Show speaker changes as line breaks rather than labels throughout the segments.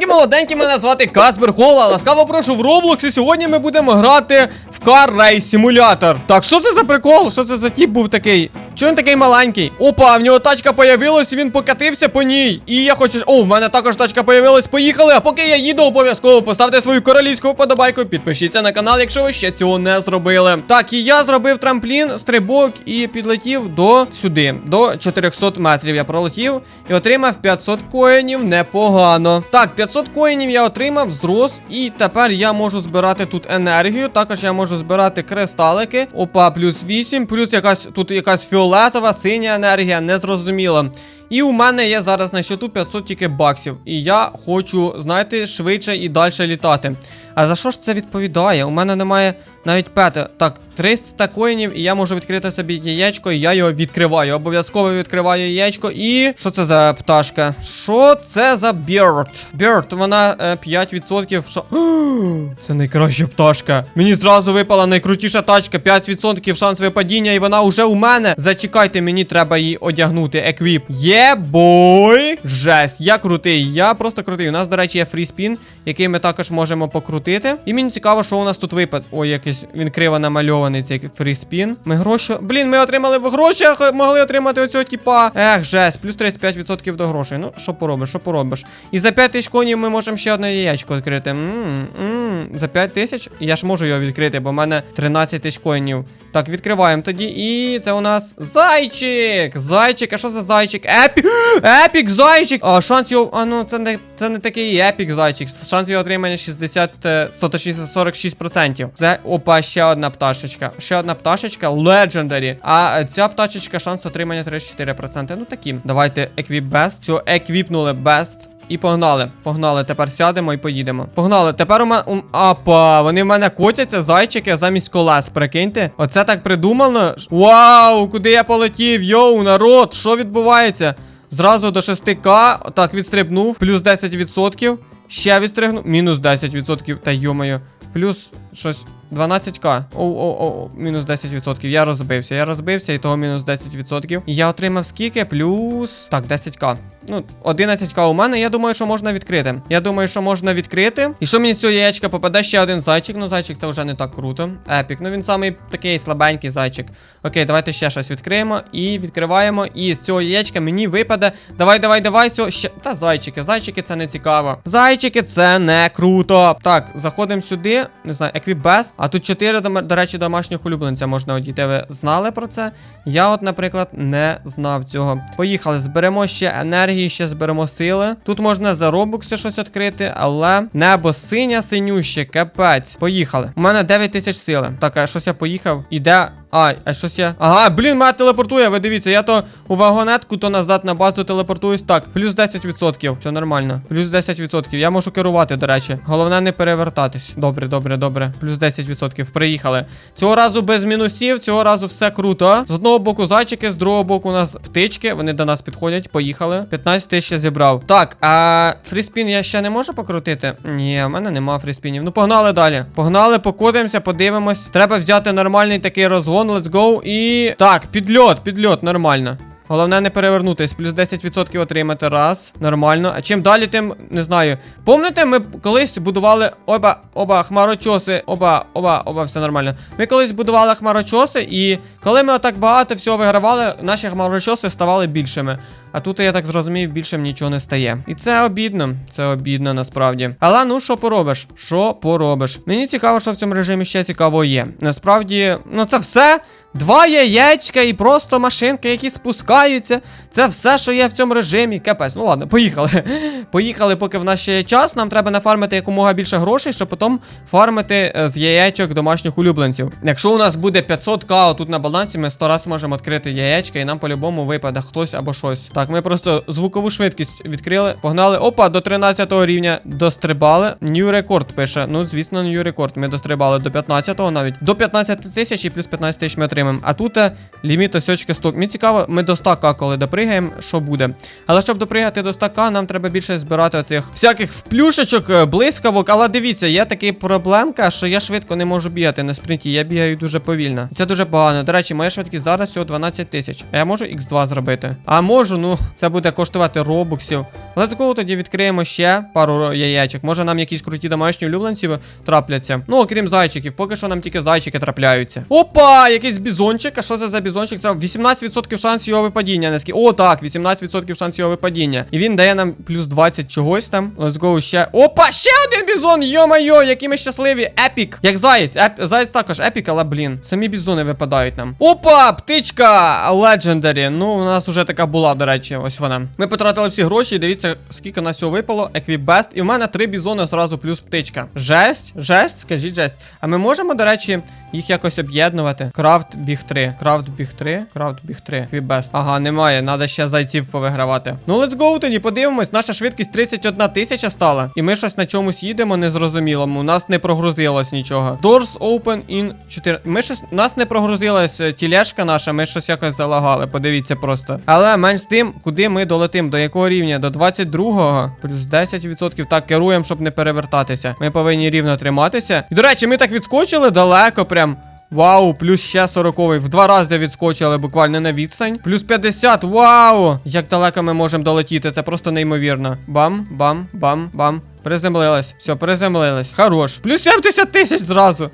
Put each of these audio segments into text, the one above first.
Здоровенькі молоденькі, мене звати Каспер Хола. Ласкаво прошу в Roblox, і сьогодні ми будемо грати в Car Race Simulator. Так, що це за прикол? Що це за тіп був такий? Чого він такий маленький? Опа, в нього тачка появилась, він покатився по ній. І я хочу. О, в мене також тачка появилась. Поїхали. А поки я їду, обов'язково поставте свою королівську вподобайку. Підпишіться на канал, якщо ви ще цього не зробили. Так, і я зробив трамплін, стрибок і підлетів до сюди, до 400 метрів. Я пролетів і отримав 500 коїнів. Непогано. Так, 500 коїнів я отримав, зрос, і тепер я можу збирати тут енергію. Також я можу збирати кристалики. Опа, плюс 8, плюс якась тут якась фіолетова, синя енергія, незрозуміло. І у мене є зараз на счету 500 тільки баксів. І я хочу, знаєте, швидше і далі літати. А за що ж це відповідає? У мене немає навіть пети. Так, 300 коїнів, і я можу відкрити собі яєчко, і я його відкриваю. Обов'язково відкриваю яєчко. І. Що це за пташка? Що це за бірд? Бірд, вона е, 5%. Шо... Це найкраща пташка. Мені зразу випала найкрутіша тачка. 5% шанс випадіння, і вона вже у мене. Зачекайте, мені треба її одягнути. Еквіп. Є бой. Жесть, я крутий. Я просто крутий. У нас, до речі, є фріспін, який ми також можемо покрутити. І мені цікаво, що у нас тут випад. Ой, якийсь він криво намальований, цей фріспін. Ми гроші. Блін, ми отримали в грошах, могли отримати оцього типа. Ех, жесть, плюс 35% до грошей. Ну, що поробиш, що поробиш. І за 5 тисяч конів ми можемо ще одне яєчко відкрити. Ммм, ммм, за 5 тисяч я ж можу його відкрити, бо в мене 13 тисяч коїнів. Так, відкриваємо тоді. І це у нас зайчик. Зайчик, а що за зайчик? Епік! Епік зайчик! А шанс його. А ну це не це не такий епік зайчик. Шанс його отримання 60, е, 146%. Це опа, ще одна пташечка. Ще одна пташечка легендарі. А е, ця пташечка шанс отримання 34%. Ну такі. Давайте еквіп бест. Цього еквіпнули Best. І погнали, погнали. Тепер сядемо і поїдемо. Погнали. Тепер у мене. Апа, вони в мене котяться, зайчики замість колес. Прикиньте. Оце так придумано. Вау, куди я полетів? Йоу, народ, що відбувається? Зразу до 6К. Так, відстрибнув. Плюс 10%. Ще відстригнув. Мінус 10%. Та йомаю. Плюс щось 12к. Оу-оу-оу, мінус 10%. Я розбився. Я розбився, і того мінус 10%. І я отримав скільки? Плюс. Так, 10к. Ну, 11к у мене. Я думаю, що можна відкрити. Я думаю, що можна відкрити. І що мені з цього яєчка попаде ще один зайчик. Ну, зайчик це вже не так круто. Епік. Ну він самий такий слабенький зайчик. Окей, давайте ще щось відкриємо. І відкриваємо. І з цього яєчка мені випаде. Давай, давай, давай. Цього ще. Та зайчики, зайчики це не цікаво. Зайчики це не круто. Так, заходимо сюди. Не знаю, еквібест. А тут 4, до, речі, домашніх улюбленця можна одійти. Ви знали про це? Я, от, наприклад, не знав цього. Поїхали, зберемо ще енергії, ще зберемо сили. Тут можна за робокси щось відкрити, але небо синє, синюще, капець. Поїхали. У мене 9 тисяч сили. Так, щось я поїхав. Іде. А, а щось я. Ага, блін, мене телепортує. Ви дивіться, я то у вагонетку, то назад на базу телепортуюсь. Так, плюс 10%. Все нормально. Плюс 10%. Я можу керувати, до речі. Головне не перевертатись. Добре, добре, добре. Плюс 10%. Приїхали. Цього разу без мінусів, цього разу все круто. З одного боку зайчики, з другого боку у нас птички. Вони до нас підходять. Поїхали. 15 тисяч я зібрав. Так, а фріспін я ще не можу покрутити? Ні, в мене нема фріспінів. Ну, погнали далі. Погнали, покотимося, подивимось. Треба взяти нормальний такий розгон. Let's go. І. Так, підльот, підльот, нормально. Головне не перевернутись, плюс 10% отримати раз. Нормально. А чим далі, тим не знаю. Помните, ми колись будували оба, оба хмарочоси. Оба, оба, оба, все нормально. Ми колись будували хмарочоси, і коли ми отак багато всього вигравали, наші хмарочоси ставали більшими. А тут, я так зрозумів, більшим нічого не стає. І це обідно. Це обідно насправді. Але ну що поробиш? Що поробиш? Мені цікаво, що в цьому режимі ще цікаво є. Насправді, ну це все. Два яєчка і просто машинки, які спускаються. Це все, що є в цьому режимі. Капець. Ну ладно, поїхали. Поїхали, поки в нас ще є час. Нам треба нафармити якомога більше грошей, щоб потім фармити е, з яєчок домашніх улюбленців. Якщо у нас буде 500к тут на балансі, ми 100 раз можемо відкрити яєчка, і нам по-любому випаде хтось або щось. Так, ми просто звукову швидкість відкрили. Погнали. Опа, до 13 рівня дострибали. New рекорд пише. Ну, звісно, new рекорд. Ми дострибали до 15-го навіть. До 15 тисяч і плюс 15 тисяч ми отримаємо. А тут е, ліміт осьочки 100. Мені цікаво, ми до 100к коли допригаємо, що буде. Але щоб допригати до стака, нам треба більше збирати оцих всяких вплюшечок, е, блискавок. Але дивіться, є така проблемка, що я швидко не можу бігати на спринті. Я бігаю дуже повільно. Це дуже погано. До речі, моя швидкість зараз всього 12 тисяч. А я можу X2 зробити. А можу, ну це буде коштувати робоксів. Let's go, тоді відкриємо ще пару яєчок. Може нам якісь круті домашні улюбленці трапляться. Ну, окрім зайчиків, поки що нам тільки зайчики трапляються. Опа! Якийсь бізончик. А що це за бізончик? Це 18% шанс його випадіння. Наскільки? О, так, 18% шанс його випадіння. І він дає нам плюс 20 чогось там. Let's go ще. Опа! Ще один бізон! Йо-майо, які ми щасливі! Епік! Як заєць. Еп... Заєць також епік, але блін. Самі бізони випадають нам. Опа! Птичка! Legendary. Ну, у нас уже така була, до речі, ось вона. Ми потратили всі гроші, і дивіться, скільки нас всього випало. Еквібест. І в мене три бізони зразу плюс птичка. Жесть, жесть, скажіть жесть. А ми можемо, до речі, їх якось об'єднувати. Крафт біг 3. Крафт біг 3. Крафт біг 3. Еквібест. Ага, немає. Надо ще зайців повигравати. Ну, let's go тоді, подивимось. Наша швидкість 31 тисяча стала. І ми щось на чомусь їдемо незрозумілому. У нас не прогрузилось нічого. Doors open in 4. Ми щось. Нас не прогрузилась е, тілешка наша, ми щось якось залагали. Подивіться просто. Але менш з тим, куди ми долетим, до якого рівня? До 22-го, плюс 10%. Так, керуємо, щоб не перевертатися. Ми повинні рівно триматися. І до речі, ми так відскочили далеко прям. Вау, плюс ще 40 В два рази відскочили буквально на відстань. Плюс 50. Вау! Як далеко ми можемо долетіти, це просто неймовірно. Бам, бам, бам, бам. Приземлилась. Все, приземлилась. Хорош. Плюс 70 тисяч зразу.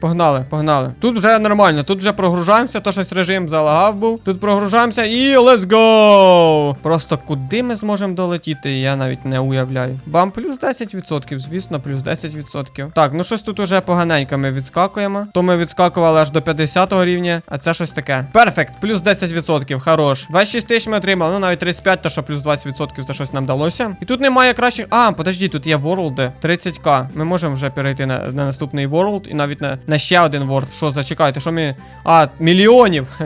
Погнали, погнали. Тут вже нормально. Тут вже прогружаємося. То щось режим залагав був. Тут прогружаємося і let's go! Просто куди ми зможемо долетіти, я навіть не уявляю. Бам, плюс 10%, звісно, плюс 10%. Так, ну щось тут уже поганенько ми відскакуємо. То ми відскакували аж до 50 рівня, а це щось таке. Перфект, плюс 10%, хорош. 26 тисяч ми отримали, ну навіть 35, то що плюс 20% за щось нам далося. І тут немає кращих. А, подожди, тут є World 30к. Ми можемо вже перейти на, на наступний ворлд і навіть на, на ще один ворлд. Що, зачекайте, що ми. А, мільйонів.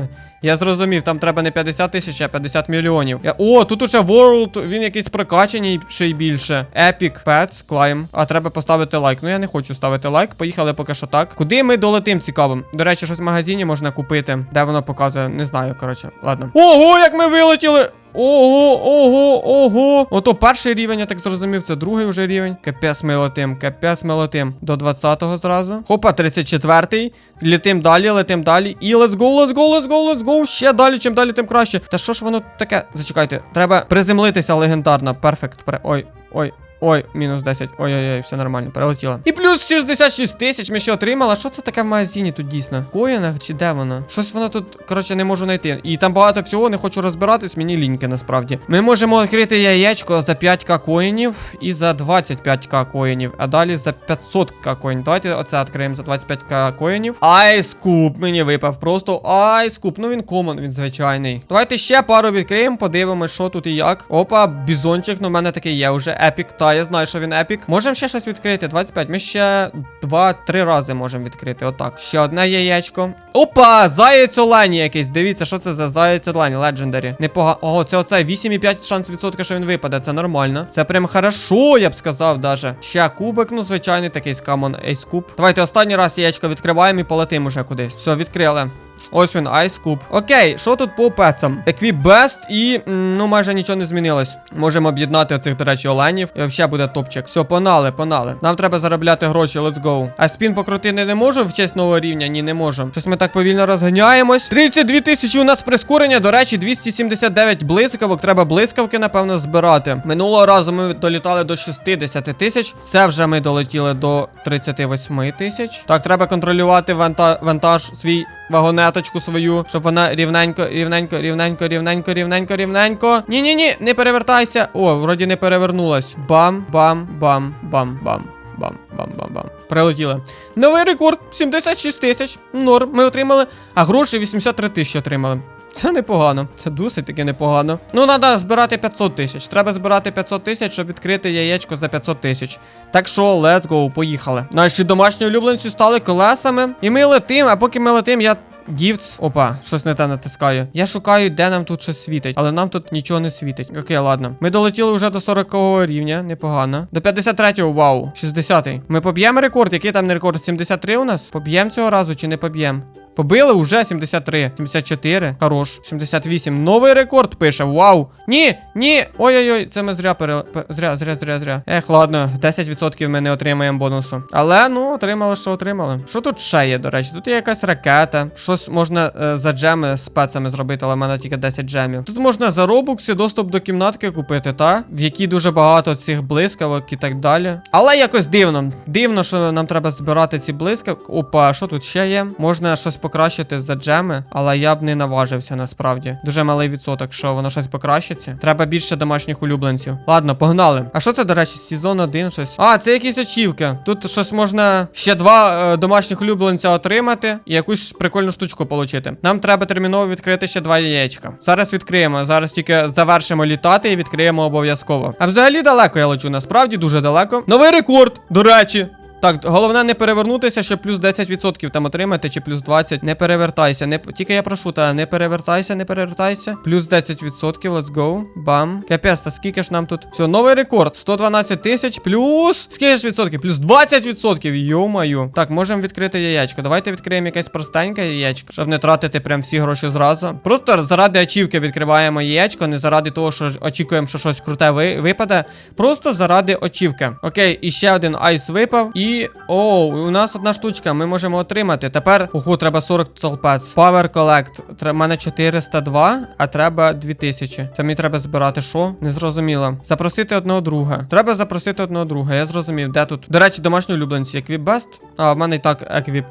Я зрозумів, там треба не 50 тисяч, а 50 мільйонів. Я... О, тут уже World, він якийсь прокачаний ще й більше. Epic Pets Climb. А треба поставити лайк. Ну я не хочу ставити лайк. Поїхали поки що так. Куди ми долетим цікаво? До речі, щось в магазині можна купити. Де воно показує? Не знаю, коротше. Ладно. Ого, як ми вилетіли! Ого, ого, ого. Ото перший рівень, я так зрозумів, це другий вже рівень. Капець ми летим, капець ми летим. До 20-го зразу. Хопа, 34-й. Летим далі, летим далі. І let's go, let's go, let's go, let's go. Ще далі, чим далі, тим краще. Та що ж воно таке? Зачекайте. Треба приземлитися легендарно. Перфект. Ой, ой. Ой, мінус 10. Ой-ой-ой, все нормально, перелетіло. І плюс 66 тисяч ми ще отримали. Що це таке в магазині тут дійсно? Коїнах чи де воно? Щось воно тут, коротше, не можу знайти. І там багато всього, не хочу розбиратись, мені ліньки насправді. Ми можемо відкрити яєчко за 5к коїнів і за 25к коїнів, а далі за 500к коїнів. Давайте оце відкриємо за 25к коїнів. Айскуп мені випав. Просто айскуп. Ну він комон, він звичайний. Давайте ще пару відкриємо, подивимось, що тут і як. Опа, бізончик, ну в мене такий є вже епік. Я знаю, що він епік. Можемо ще щось відкрити. 25. Ми ще 2-3 рази можемо відкрити. Отак. Ще одне яєчко. Опа! Заєць олені якийсь. Дивіться, що це за заєць олені. Legendary. Непогано. Ого, це оцей 8,5 шанс відсотка, що він випаде. Це нормально. Це прям хорошо, я б сказав, даже. Ще кубик, ну, звичайний такий Common Ace куб. Давайте останній раз яєчко відкриваємо і полетимо уже кудись. Все, відкрили. Ось він, Ice Cube. Окей, що тут по пецам? Equip Best і ну майже нічого не змінилось. Можемо об'єднати оцих, до речі, оленів. І взагалі буде топчик. Все, погнали, погнали. Нам треба заробляти гроші, let's go. А спін покрутити не можу в честь нового рівня? Ні, не можу. Щось ми так повільно розганяємось. 32 тисячі у нас прискорення. До речі, 279 блискавок. Треба блискавки, напевно, збирати. Минулого разу ми долітали до 60 тисяч. Це вже ми долетіли до 38 тисяч. Так, треба контролювати ванта... вантаж свій вагонеточку свою, щоб вона рівненько, рівненько, рівненько, рівненько, рівненько, рівненько. Ні, ні, ні, не перевертайся. О, вроді не перевернулась. Бам, бам, бам, бам, бам. Бам, бам, бам, бам. Прилетіли. Новий рекорд 76 тисяч. Норм. Ми отримали. А гроші 83 тисячі отримали. Це непогано. Це досить таки непогано. Ну, треба збирати 500 тисяч. Треба збирати 500 тисяч, щоб відкрити яєчко за 500 тисяч. Так що, let's go, поїхали. Наші домашні улюбленці стали колесами. І ми летим, а поки ми летим, я. Гіфтс. Опа, щось не те натискаю. Я шукаю, де нам тут щось світить, але нам тут нічого не світить. Окей, ладно. Ми долетіли вже до 40 рівня, непогано. До 53-го, вау. 60-й. Ми поб'ємо рекорд. Який там не рекорд? 73 у нас? Поб'ємо цього разу чи не поб'ємо? Побили уже 73, 74, хорош, 78. Новий рекорд пише. Вау. Ні, ні. Ой-ой-ой, це ми зря пере... Зря, зря, зря, зря. Ех, ладно, 10% ми не отримаємо бонусу. Але ну, отримали, що отримали. Що тут ще є, до речі? Тут є якась ракета. Щось можна е, за джеми з спецами зробити, але в мене тільки 10 джемів. Тут можна за робукси доступ до кімнатки купити, та? В якій дуже багато цих блискавок і так далі. Але якось дивно. Дивно, що нам треба збирати ці блискавки. Опа, що тут ще є? Можна щось покращити за джеми, але я б не наважився насправді. Дуже малий відсоток, що воно щось покращиться. Треба більше домашніх улюбленців. Ладно, погнали. А що це, до речі, сезон 1 щось? А, це якісь очівки. Тут щось можна ще два е, домашніх улюбленця отримати і якусь прикольну штучку отримати. Нам треба терміново відкрити ще два яєчка. Зараз відкриємо. Зараз тільки завершимо літати і відкриємо обов'язково. А взагалі далеко я лечу, насправді дуже далеко. Новий рекорд, до речі. Так, головне не перевернутися, щоб плюс 10% там отримати, чи плюс 20. Не перевертайся. Не... Тільки я прошу, та не перевертайся, не перевертайся. Плюс 10%, let's go. Бам. Капець, та скільки ж нам тут? Все, новий рекорд. 112 тисяч плюс. Скільки ж відсотків? Плюс 20%. Йо-маю. Так, можемо відкрити яєчко. Давайте відкриємо якесь простеньке яєчко, щоб не тратити прям всі гроші зразу. Просто заради ачівки відкриваємо яєчко, не заради того, що очікуємо, що щось круте ви... випаде. Просто заради очівки. Окей, і ще один айс випав. І. Оу, у нас одна штучка, ми можемо отримати. Тепер. Ого, треба 40 толпець. Power Collect. Треба мене 402, а треба 2000. Це мені треба збирати що? Не зрозуміло. Запросити одного друга. Треба запросити одного друга. Я зрозумів, де тут. До речі, домашні улюбленці. Equip А, в мене і так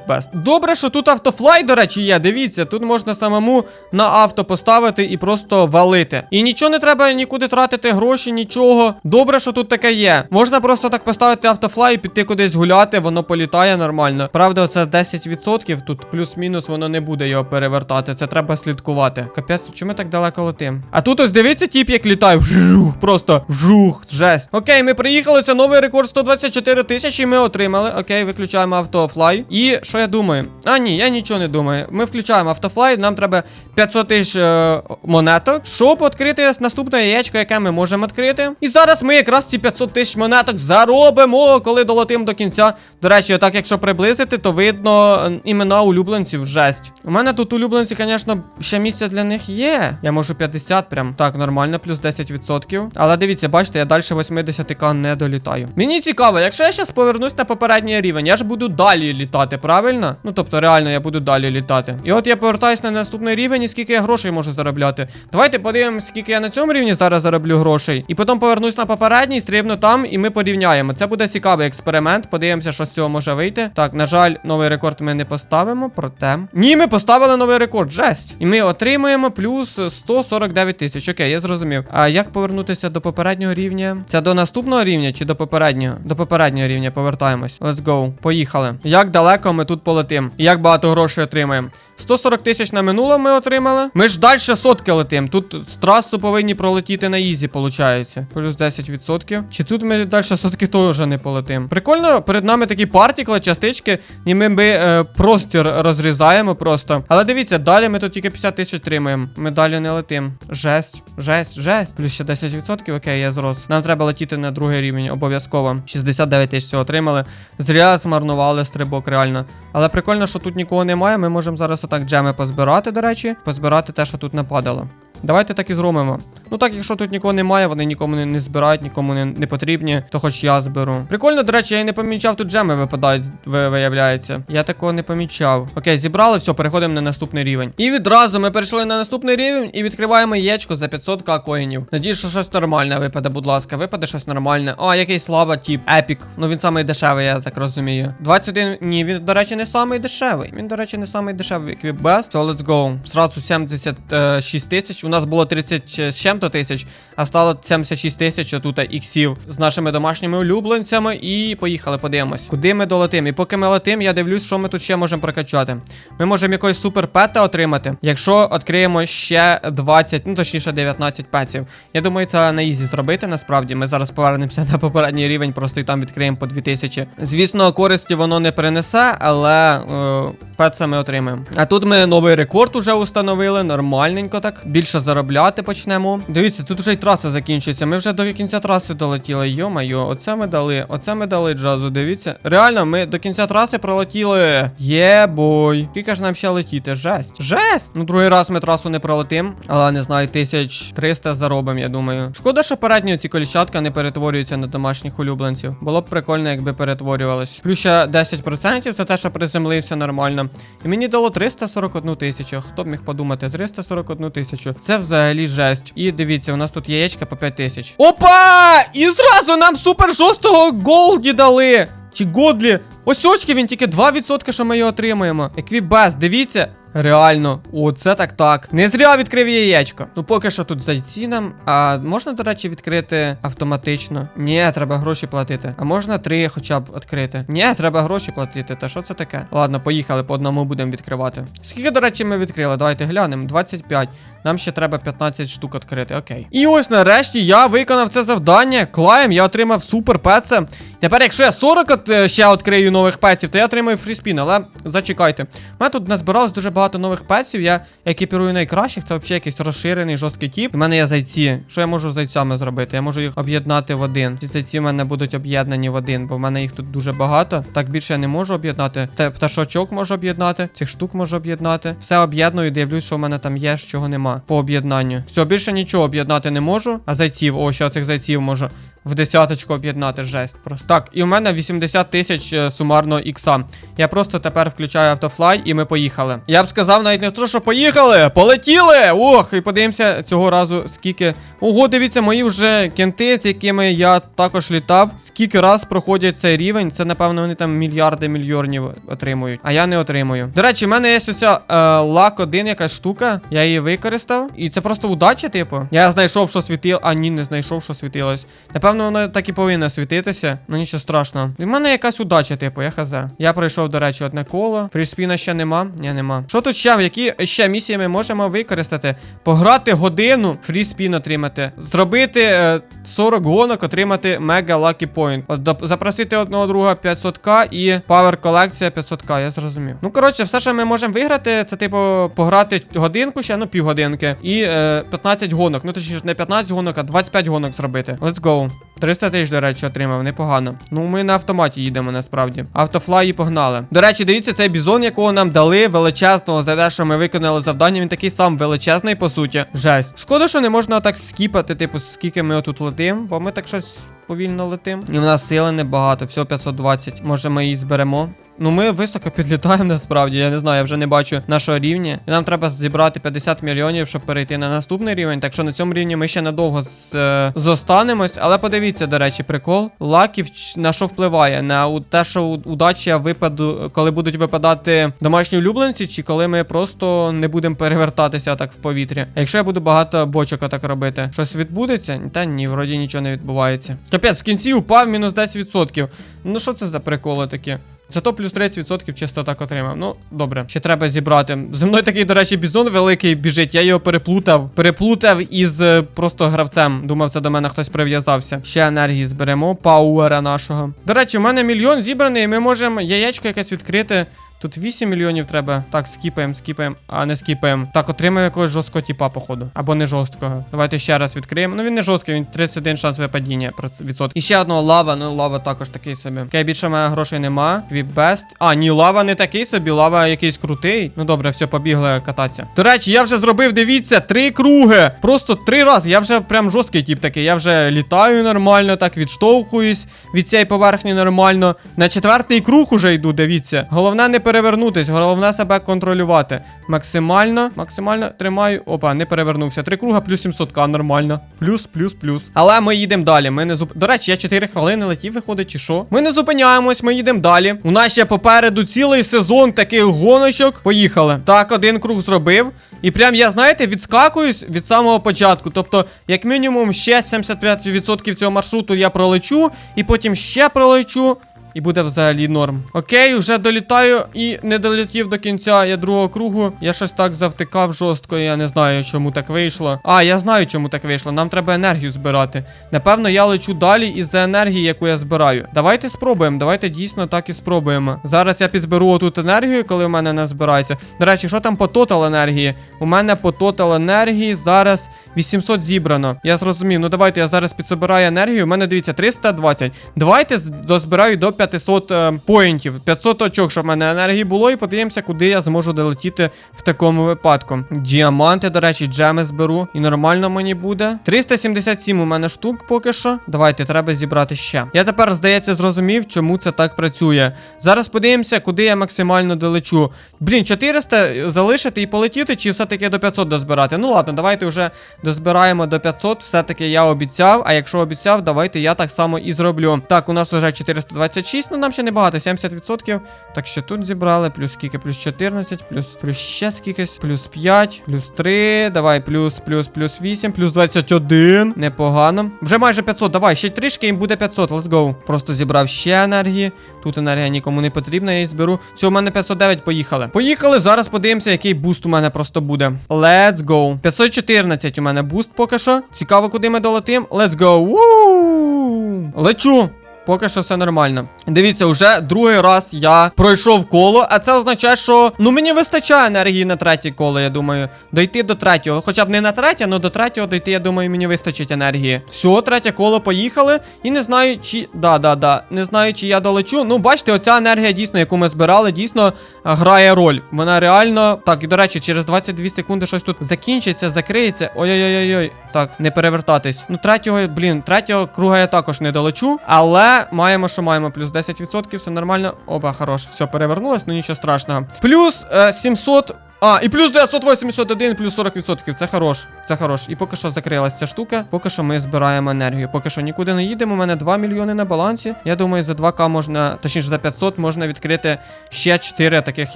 Best. Добре, що тут автофлай, до речі, є. Дивіться, тут можна самому на авто поставити і просто валити. І нічого не треба нікуди тратити гроші, нічого. Добре, що тут таке є. Можна просто так поставити автофлай і піти кудись гуляти, воно політає нормально. Правда, це 10%, тут плюс-мінус воно не буде його перевертати. Це треба слідкувати. Капець, чому так далеко летим? А тут ось дивіться, тіп, як літає. Вжух, просто вжух, жесть. Окей, ми приїхали. Це новий рекорд 124 тисячі. Ми отримали. Окей, виключаємо автофлай. І що я думаю? А, ні, я нічого не думаю. Ми включаємо автофлай. Нам треба 500 тисяч е, монеток, щоб відкрити наступне яєчко, яке ми можемо відкрити. І зараз ми якраз ці 500 тисяч монеток заробимо, коли долетимо до кінця. До речі, отак, якщо приблизити, то видно е, імена улюбленців. Жесть. У мене тут улюбленці, звісно, ще місце для них є. Я можу 50 прям. Так, нормально, плюс 10%. Але дивіться, бачите, я далі 80к не долітаю. Мені цікаво, якщо я зараз повернусь на попередній рівень, я ж буду далі літати, правильно? Ну тобто, реально, я буду далі літати. І от я повертаюсь на наступний рівень і скільки я грошей можу заробляти. Давайте подивимось, скільки я на цьому рівні зараз зароблю грошей. І потім повернусь на попередній, стрибну там, і ми порівняємо. Це буде цікавий експеримент. Подивимося, що з цього може вийти. Так, на жаль, новий рекорд ми не поставимо, проте. Ні, ми поставили новий рекорд. Жесть. І ми отримуємо плюс 149 тисяч. Окей, я зрозумів. А як повернутися до попереднього рівня? Це до наступного рівня чи до попереднього? До попереднього рівня повертаємось. Let's go. Поїхали. Як далеко ми тут полетим? І як багато грошей отримаємо? 140 тисяч на минулому ми отримали. Ми ж далі сотки летим. Тут трасу повинні пролетіти на ізі, виходить. Плюс 10%. Чи тут ми далі сотки теж не полетим? Прикольно, перед нами такі партікли, частички, і ми би е, простір розрізаємо просто. Але дивіться, далі ми тут тільки 50 тисяч отримаємо. Ми далі не летим. Жесть, жесть, жесть. Плюс ще 10%, окей, я зрос. Нам треба летіти на другий рівень, обов'язково. 69 тисяч цього отримали. Зря змарнували стрибок, реально. Але прикольно, що тут нікого немає. Ми можемо зараз отак джеми позбирати, до речі, позбирати те, що тут нападало. Давайте так і зробимо. Ну так, якщо тут нікого немає, вони нікому не, не збирають, нікому не, не потрібні, то хоч я зберу. Прикольно, до речі, я і не помічав, тут джеми випадають, ви- виявляється. Я такого не помічав. Окей, зібрали, все, переходимо на наступний рівень. І відразу ми перейшли на наступний рівень і відкриваємо яєчко за 500к коїнів. Надіюсь, що щось нормальне випаде, будь ласка, випаде щось нормальне. А, який слава, тип. Епік. Ну він самий дешевий, я так розумію. 21. Ні, він, до речі, не самий дешевий. Він, до речі, не самий дешевий. Best. То let's go. Сразу 76 тисяч. Нас було 30 з чим-то тисяч, а стало 76 тисяч отут іксів з нашими домашніми улюбленцями. І поїхали, подивимось. Куди ми долетим? І поки ми летим, я дивлюсь, що ми тут ще можемо прокачати. Ми можемо якогось суперпета отримати, якщо відкриємо ще 20, ну точніше 19 петів. Я думаю, це на ізі зробити. Насправді ми зараз повернемося на попередній рівень, просто і там відкриємо по 2000. Звісно, користі воно не принесе, але е, пет це ми отримаємо. А тут ми новий рекорд уже установили, нормальненько так. Більше більше заробляти почнемо. Дивіться, тут вже й траса закінчується. Ми вже до кінця траси долетіли. Йо-майо, оце ми дали, оце ми дали джазу. Дивіться. Реально, ми до кінця траси пролетіли. Є бой. Скільки ж нам ще летіти? Жесть. Жесть! Ну, другий раз ми трасу не пролетим. Але не знаю, 1300 заробимо, я думаю. Шкода, що передні ці коліщатка не перетворюються на домашніх улюбленців. Було б прикольно, якби перетворювались. Плюс ще 10% це те, що приземлився нормально. І мені дало 341 тисячу. Хто б міг подумати? 341 тисячу. Це взагалі жесть. І дивіться, у нас тут яєчка по 5 тисяч. Опа! І зразу нам супер жостого голді дали. Чи годлі. Ось очки він тільки 2%, що ми його отримаємо. Еквібез, дивіться. Реально, оце так так. Не зря відкрив яєчко. Ну поки що тут зайці нам. А можна, до речі, відкрити автоматично? Ні, треба гроші платити. А можна три хоча б відкрити? Ні, треба гроші платити. Та що це таке? Ладно, поїхали, по одному будемо відкривати. Скільки, до речі, ми відкрили? Давайте глянемо. 25. Нам ще треба 15 штук відкрити. Окей. І ось нарешті я виконав це завдання. Клаєм, я отримав супер пеце. Тепер, якщо я 40 от, е, ще відкрию нових пеців, то я отримаю фріспін, але зачекайте. У мене тут назбиралось дуже багато нових пеців. Я екіпірую найкращих, це взагалі якийсь розширений жорсткий тіп. У мене є зайці. Що я можу з зайцями зробити? Я можу їх об'єднати в один. Ці зайці в мене будуть об'єднані в один, бо в мене їх тут дуже багато. Так більше я не можу об'єднати. Те пташочок можу об'єднати, цих штук можу об'єднати. Все об'єдную, дивлюсь, що в мене там є, чого нема. По об'єднанню. Все, більше нічого об'єднати не можу. А зайців, о, ще цих зайців можу в десяточку об'єднати жесть. Просто так, і у мене 80 тисяч е, сумарно ікса. Я просто тепер включаю автофлай і ми поїхали. Я б сказав навіть не то, що поїхали, полетіли! Ох, і подивимося цього разу, скільки. Ого, дивіться, мої вже кенти, з якими я також літав. Скільки раз проходять цей рівень. Це, напевно, вони там мільярди мільйонів отримують. А я не отримую. До речі, в мене є ось е, лак 1 якась штука. Я її використав. І це просто удача, типу. Я знайшов, що світило. А ні, не знайшов, що світилось. Напевно, воно так і повинно світитися. Ну нічого страшного. В мене якась удача, типу, я хз. Я пройшов, до речі, одне коло. Фріспіна ще нема. Ні, нема. Що тут ще? Які ще місії ми можемо використати? Пограти годину, фріспін отримати. Зробити е, 40 гонок, отримати мега лакі доп- Запросити одного друга 500к і павер колекція 500к, я зрозумів. Ну, коротше, все, що ми можемо виграти, це типу пограти годинку ще, ну півгодинки. І е, 15 гонок. Ну точніше, не 15 гонок, а 25 гонок зробити. Let's go. 300 тисяч, до речі, отримав, непогано. Ну, ми на автоматі їдемо насправді. Автофлай і погнали. До речі, дивіться, цей бізон, якого нам дали, величезного за те, що ми виконали завдання. Він такий сам величезний, по суті. Жесть. Шкода, що не можна так скіпати, типу, скільки ми отут летим, бо ми так щось повільно летим. І в нас сили небагато, всього 520. Може, ми її зберемо. Ну, ми високо підлітаємо насправді. Я не знаю, я вже не бачу нашого рівня. І нам треба зібрати 50 мільйонів, щоб перейти на наступний рівень. Так що на цьому рівні ми ще надовго з, е, зостанемось. Але подивіться, до речі, прикол. Лаків на що впливає? На те, що удача випаду, коли будуть випадати домашні улюбленці, чи коли ми просто не будемо перевертатися так в повітрі. А якщо я буду багато бочок так робити, щось відбудеться? Та ні, вроді нічого не відбувається. Капець, в кінці упав мінус 10%. Ну що це за приколи такі? Зато плюс 30% чисто так отримав. Ну, добре, ще треба зібрати. Зі мною такий, до речі, бізон великий біжить. Я його переплутав. Переплутав із е, просто гравцем. Думав, це до мене хтось прив'язався. Ще енергії зберемо, пауера нашого. До речі, у мене мільйон зібраний, і ми можемо яєчко якесь відкрити. Тут 8 мільйонів треба. Так, скіпаємо, скіпаємо, а не скіпаємо. Так, отримаємо якогось жорсткого тіпа, походу. Або не жорсткого. Давайте ще раз відкриємо. Ну він не жорсткий, він 31 шанс випадіння відсотків. І ще одного лава, ну лава також такий собі. Окей, більше мене грошей нема. Квібест. А, ні, лава не такий собі, лава якийсь крутий. Ну добре, все, побігли кататися. До речі, я вже зробив, дивіться, три круги. Просто три рази. Я вже прям жорсткий тіп такий. Я вже літаю нормально, так відштовхуюсь від цієї поверхні нормально. На четвертий круг уже йду, дивіться. Головне не перевернутись, головне себе контролювати. Максимально, максимально тримаю. Опа, не перевернувся. Три круга плюс 700к, нормально. Плюс, плюс, плюс. Але ми їдемо далі. Ми не зуп... До речі, я 4 хвилини летів, виходить, чи що? Ми не зупиняємось, ми їдемо далі. У нас ще попереду цілий сезон таких гоночок. Поїхали. Так, один круг зробив. І прям я, знаєте, відскакуюсь від самого початку. Тобто, як мінімум, ще 75% цього маршруту я пролечу, і потім ще пролечу. І буде взагалі норм. Окей, вже долітаю і не долетів до кінця я другого кругу. Я щось так завтикав жорстко, я не знаю, чому так вийшло. А, я знаю, чому так вийшло. Нам треба енергію збирати. Напевно, я лечу далі із-за енергії, яку я збираю. Давайте спробуємо, давайте дійсно так і спробуємо. Зараз я підзберу отут енергію, коли в мене не збирається. До речі, що там по тотал енергії? У мене по тотал енергії зараз 800 зібрано. Я зрозумів. Ну давайте я зараз підсобираю енергію. У мене дивіться 320. Давайте дозбираю до 500 е, поінтів. 500 очок, щоб в мене енергії було, і подивимося, куди я зможу долетіти в такому випадку. Діаманти, до речі, джеми зберу. І нормально мені буде. 377 у мене штук поки що. Давайте, треба зібрати ще. Я тепер, здається, зрозумів, чому це так працює. Зараз подивимося, куди я максимально долечу. Блін, 400 залишити і полетіти, чи все-таки до 500 дозбирати? Ну ладно, давайте вже дозбираємо до 500. Все-таки я обіцяв. А якщо обіцяв, давайте я так само і зроблю. Так, у нас вже 426, ну нам ще небагато, 70%. Так що тут зібрали, плюс скільки, плюс 14, плюс, плюс ще скількись, плюс 5, плюс 3, давай, плюс, плюс, плюс 8, плюс 21. Непогано. Вже майже 500, давай, ще трішки і буде 500, let's go. Просто зібрав ще енергії. Тут енергія нікому не потрібна, я її зберу. Все, у мене 509, поїхали. Поїхали, зараз подивимося, який буст у мене просто буде. Let's go. 514 у мене буст поки що. Цікаво, куди ми долетим. Let's go. Woo! Лечу. Поки що все нормально. Дивіться, уже другий раз я пройшов коло, а це означає, що ну мені вистачає енергії на третє коло, я думаю. Дойти до третього. Хоча б не на третє, але до третього дойти, я думаю, мені вистачить енергії. Все, третє коло поїхали. І не знаю, чи. Да, да, да. Не знаю, чи я долечу. Ну, бачите, оця енергія дійсно, яку ми збирали, дійсно грає роль. Вона реально. Так, і до речі, через 22 секунди щось тут закінчиться, закриється. Ой-ой-ой-ой. Так, не перевертатись. Ну, третього, блін, третього круга я також не долечу. Але маємо, що маємо. Плюс 10%, все нормально. Оба, хорош. Все перевернулось, ну нічого страшного. Плюс е, 700. А, і плюс 981, плюс 40%. Це хорош. Це хорош. І поки що закрилась ця штука. Поки що ми збираємо енергію. Поки що нікуди не їдемо. У мене 2 мільйони на балансі. Я думаю, за 2к можна, точніше за 500 можна відкрити ще 4 таких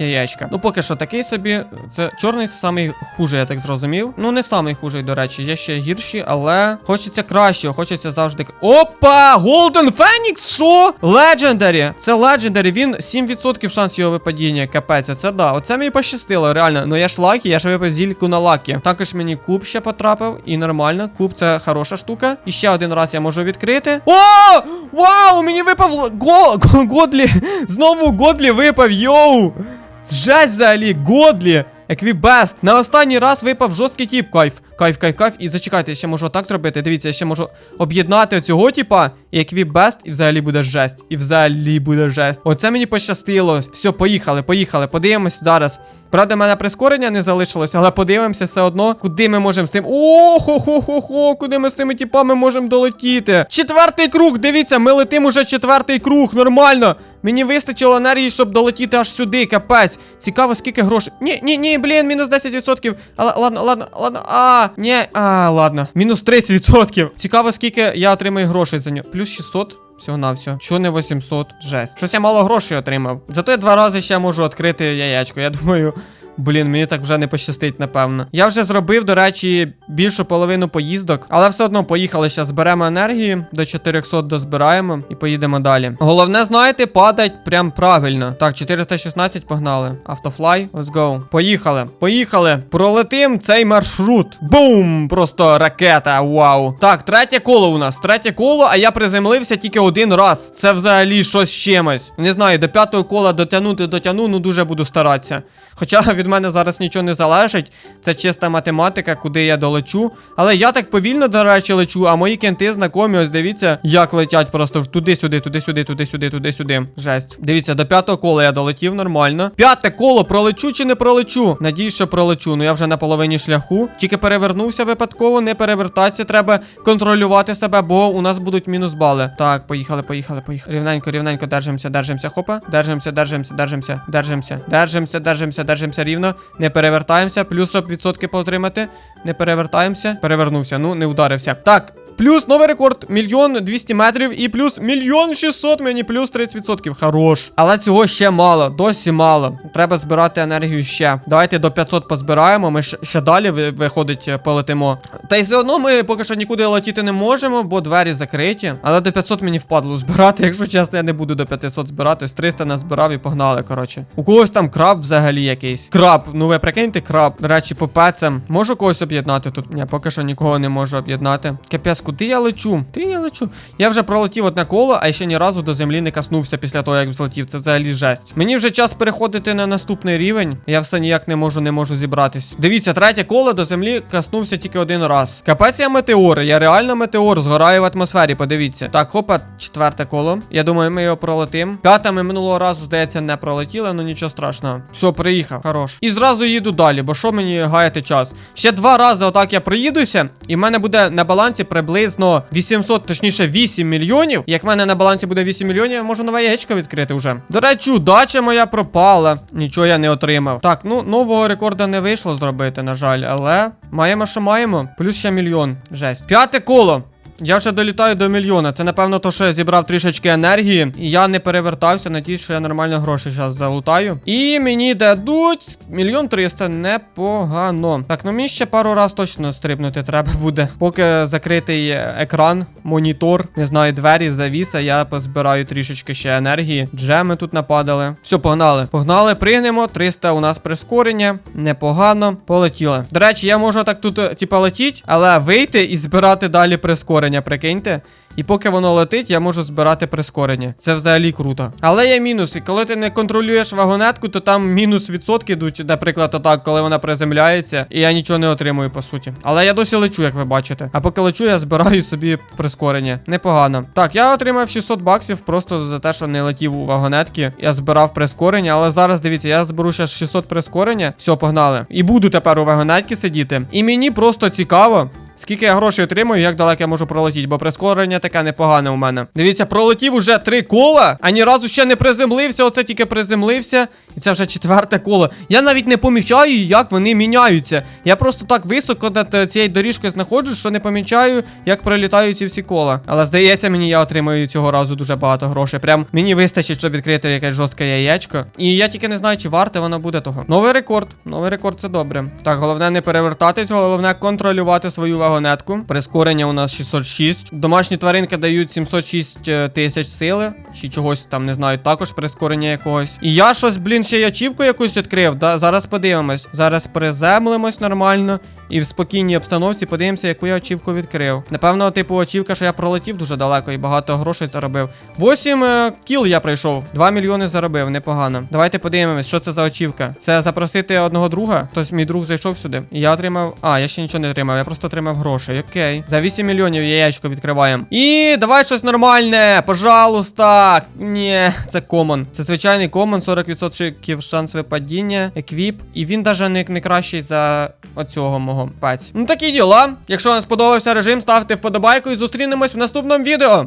яєчка. Ну, поки що такий собі. Це чорний це самий хужий, я так зрозумів. Ну, не самий хужий, до речі. Є ще гірші, але хочеться кращого, хочеться завжди. Опа! Голден Фенікс! Що? Легендарі! Це Легендарі, він 7% шанс його випадіння. Капець, це да. Оце мені пощастило, реально. Ну я ж лакі, я ж випав зільку на лакі. Також мені куб ще потрапив, і нормально. Куб це хороша штука. І ще один раз я можу відкрити. О! Вау! Мені випав го- Годлі! Знову Годлі випав, йоу! Жесть взагалі, Годлі! Еквібест. На останній раз випав жорсткий тіп. Кайф, кайф, кайф, кайф. І зачекайте, я ще можу так зробити. Дивіться, я ще можу об'єднати цього типа і еквібест, і взагалі буде жесть. І взагалі буде жесть. Оце мені пощастило. Все, поїхали, поїхали. Подивимось зараз. Правда, в мене прискорення не залишилось, але подивимося все одно, куди ми можемо з цим. О, хо хо хо хо куди ми з цими типами можемо долетіти. Четвертий круг, дивіться, ми летимо уже четвертий круг, нормально. Мені вистачило енергії, щоб долетіти аж сюди, капець. Цікаво, скільки грошей. Ні, ні, ні, блін, мінус 10%. Але ладно, ладно, ладно. А, ні, а, ладно. Мінус 30%. Цікаво, скільки я отримаю грошей за нього. Плюс 600. Всього на все. Чого не 800? Жесть. Щось я мало грошей отримав. Зато я два рази ще можу відкрити яєчко. Я думаю. Блін, мені так вже не пощастить, напевно. Я вже зробив, до речі, більшу половину поїздок, але все одно поїхали ще зберемо енергії, до 400 дозбираємо і поїдемо далі. Головне, знаєте, падать прям правильно. Так, 416 погнали. Автофлай, let's go. Поїхали. Поїхали. Пролетим цей маршрут. Бум! Просто ракета. Вау. Так, третє коло у нас. Третє коло, а я приземлився тільки один раз. Це взагалі щось з чимось. Не знаю, до п'ятого кола дотягнути дотягну, ну дуже буду старатися. Хоча від мене зараз нічого не залежить. Це чиста математика, куди я долечу. Але я так повільно, до речі, лечу, а мої кенти знайомі, ось дивіться, як летять просто туди-сюди, туди-сюди, туди-сюди, туди-сюди. Жесть. Дивіться, до п'ятого кола я долетів нормально. П'яте коло пролечу чи не пролечу? Надіюсь, що пролечу. Ну я вже на половині шляху. Тільки перевернувся випадково, не перевертатися. Треба контролювати себе, бо у нас будуть мінус бали. Так, поїхали, поїхали, поїхали. Рівненько, рівненько, держимося, держимося. Хопа. Держимося, держимося, держимося, держимося, держимося, держимося, держимося рівно. Не перевертаємося. Плюс, щоб відсотки поотримати. Не перевертаємося. Перевернувся. Ну, не вдарився. Так. Плюс новий рекорд мільйон 200 метрів і плюс мільйон 600 мені плюс 30%. Хорош. Але цього ще мало, досі мало. Треба збирати енергію ще. Давайте до 500 позбираємо. Ми ще, далі виходить е, полетимо. Та й все одно ми поки що нікуди летіти не можемо, бо двері закриті. Але до 500 мені впадло збирати. Якщо чесно, я не буду до 500 збирати. З 300 назбирав і погнали. Коротше. У когось там краб взагалі якийсь. Краб. Ну ви прикиньте, краб. До речі, по пецам. Можу когось об'єднати тут? Ні, поки що нікого не можу об'єднати. Капець, куди я лечу? Ти я лечу. Я вже пролетів одне коло, а ще ні разу до землі не каснувся після того, як взлетів. Це взагалі жесть. Мені вже час переходити на наступний рівень. Я все ніяк не можу, не можу зібратись. Дивіться, третє коло до землі каснувся тільки один раз. Капець я метеор. Я реально метеор, згораю в атмосфері. Подивіться. Так, хопа, четверте коло. Я думаю, ми його пролетим. П'яте ми минулого разу, здається, не пролетіли, ну нічого страшного. Все, приїхав. Хорош. І зразу їду далі, бо що мені гаяти час? Ще два рази отак я проїдуся, і в мене буде на балансі приблизно 800, точніше 8 мільйонів. Як в мене на балансі буде 8 мільйонів, я можу нове яєчко відкрити вже. До речі, удача моя пропала. Нічого я не отримав. Так, ну нового рекорда не вийшло зробити, на жаль, але маємо, що маємо. Плюс ще мільйон. Жесть. П'яте коло. Я вже долітаю до мільйона. Це напевно то, що я зібрав трішечки енергії. І я не перевертався, надіюсь, що я нормально гроші зараз залутаю. І мені дадуть мільйон триста. Непогано. Так, ну мені ще пару раз точно стрибнути треба буде. Поки закритий екран, монітор, не знаю, двері, завіса, я позбираю трішечки ще енергії. Джеми тут нападали. Все, погнали. Погнали, пригнемо. 300 у нас прискорення. Непогано. Полетіли. До речі, я можу так тут, е, типа, летіть, але вийти і збирати далі прискорення, прикиньте. І поки воно летить, я можу збирати прискорення. Це взагалі круто. Але є мінус. І коли ти не контролюєш вагонетку, то там мінус відсотки йдуть, наприклад, отак, коли вона приземляється, і я нічого не отримую, по суті. Але я досі лечу, як ви бачите. А поки лечу, я збираю собі прискорення. Непогано. Так, я отримав 600 баксів просто за те, що не летів у вагонетки. Я збирав прискорення, але зараз дивіться, я зберу ще 600 прискорення. Все, погнали. І буду тепер у вагонетці сидіти. І мені просто цікаво. Скільки я грошей отримую, як далеко я можу пролетіти, бо прискорення таке непогане у мене. Дивіться, пролетів уже три кола, а ні разу ще не приземлився. Оце тільки приземлився. І це вже четверте коло. Я навіть не помічаю, як вони міняються. Я просто так високо над е, цією доріжкою знаходжусь, що не помічаю, як пролітають ці всі кола. Але здається, мені я отримую цього разу дуже багато грошей. Прям мені вистачить, щоб відкрити якесь жорстке яєчко. І я тільки не знаю, чи варте воно буде того. Новий рекорд. Новий рекорд це добре. Так, головне не перевертатись, головне контролювати свою вагонетку. Прискорення у нас 606. Домашні тваринки дають 706 е, тисяч сили. Чи чогось там не знаю, також прискорення якогось. І я щось, блін, ще ячівку якусь відкрив. Да? Зараз подивимось. Зараз приземлимось нормально. І в спокійній обстановці подивимося, яку я ачівку відкрив. Напевно, типу, ачівка, що я пролетів дуже далеко і багато грошей заробив. 8 е, кіл я пройшов. 2 мільйони заробив, непогано. Давайте подивимось, що це за ачівка. Це запросити одного друга. Тобто мій друг зайшов сюди. І я отримав. А, я ще нічого не отримав, я просто отримав грошей. Окей. За 8 мільйонів яєчко відкриваємо. І давай щось нормальне, пожалуйста. Ні, це комон. Це звичайний комон, 40% шанс випадіння, еквіп. І він даже не, не кращий за оцього мого паць. Ну такі діла. Якщо вам сподобався режим, ставте вподобайку і зустрінемось в наступному відео.